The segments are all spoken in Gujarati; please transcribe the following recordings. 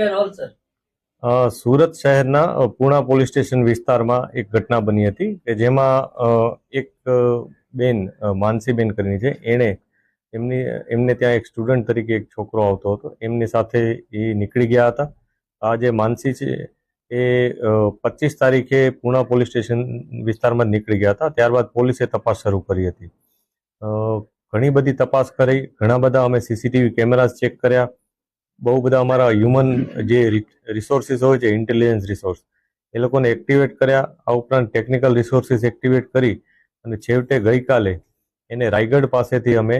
કેન સુરત શહેરના પૂણા પોલીસ સ્ટેશન વિસ્તારમાં એક ઘટના બની હતી કે જેમાં એક બેન માનસીબેન કરીને છે. એણે એમની, એમને ત્યાં એક સ્ટુડન્ટ તરીકે એક છોકરો આવતો હતો. એમની સાથે એ નીકળી ગયા હતા. આ જે માનસી છે એ પચીસ તારીખે પૂણા પોલીસ સ્ટેશન વિસ્તારમાં નીકળી ગયા હતા. ત્યારબાદ પોલીસે તપાસ શરૂ કરી હતી. ઘણી બધી તપાસ કરી. ઘણા બધા અમે સીસીટીવી કેમેરાઝ ચેક કર્યા. બહુ બધા અમારા હ્યુમન જે રિસોર્સિસ હોય છે ઇન્ટેલિજન્સ રિસોર્સ એ લોકોને એક્ટિવેટ કર્યા. આ ઉપરાંત ટેકનિકલ રિસોર્સિસ એક્ટિવેટ કરી અને છેવટે ગઈકાલે એને રાયગઢ પાસેથી અમે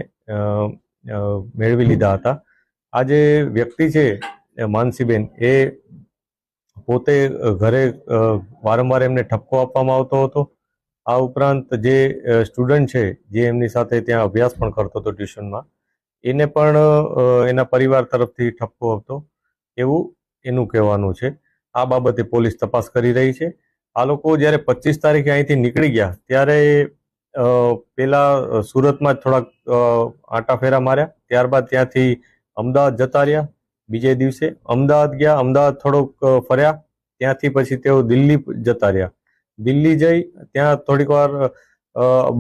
મેળવી લીધા હતા. આ જે વ્યક્તિ છે માનસીબેન, એ પોતે ઘરે વારંવાર એમને ઠપકો આપવામાં આવતો હતો. આ ઉપરાંત જે સ્ટુડન્ટ છે, જે એમની સાથે ત્યાં અભ્યાસ પણ કરતો હતો ટ્યુશનમાં એને પણ એના પરિવાર તરફથી ઠપકો હતો. એવું એનું કહેવાનું છે. આ બાબતે પોલીસ તપાસ કરી રહી છે. આ લોકો જ્યારે પચીસ તારીખે અહીંથી નીકળી ગયા, ત્યારે પહેલાં સુરતમાં જ થોડાક આંટા ફેરા માર્યા. ત્યારબાદ ત્યાંથી અમદાવાદ જતા રહ્યા. બીજે દિવસે અમદાવાદ ગયા. અમદાવાદ થોડોક ફર્યા. ત્યાંથી પછી તેઓ દિલ્હી જતા રહ્યા. દિલ્હી જઈ ત્યાં થોડીક વાર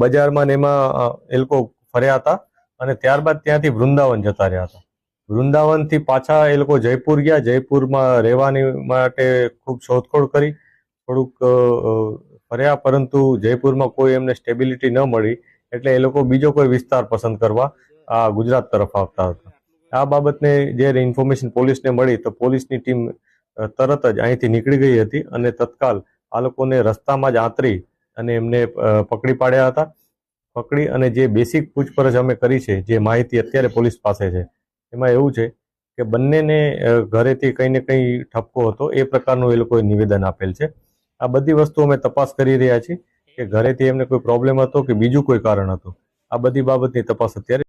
બજારમાં ને એમાં એ લોકો ફર્યા હતા. અને ત્યારબાદ ત્યાંથી વૃંદાવન જતા રહ્યા હતા. વૃંદાવનથી પાછા એ લોકો જયપુર ગયા. જયપુરમાં રહેવાની માટે ખૂબ શોધખોળ કરી. થોડુંક ફર્યા, પરંતુ જયપુરમાં કોઈ એમને સ્ટેબિલિટી ન મળી, એટલે એ લોકો બીજો કોઈ વિસ્તાર પસંદ કરવા આ ગુજરાત તરફ આવતા હતા. આ બાબતને જ્યારે ઇન્ફોર્મેશન પોલીસને મળી, તો પોલીસની ટીમ તરત જ અહીંથી નીકળી ગઈ હતી અને તત્કાલ આ લોકોને રસ્તામાં જ આંતરી અને એમને પકડી પાડ્યા હતા. પકડી અને જે બેસિક પૂછપરછ અમે કરી છે, જે માહિતી અત્યારે પોલીસ પાસે છે, એમાં એવું છે કે બંનેને ઘરેથી કંઈ ને કંઈ ઠપકો હતો, એ પ્રકારનું એ લોકોએ નિવેદન આપેલ છે. આ બધી વસ્તુ અમે તપાસ કરી રહ્યા છીએ કે ઘરેથી એમને કોઈ પ્રોબ્લેમ હતો કે બીજું કોઈ કારણ હતું? આ બધી બાબતની તપાસ અત્યારે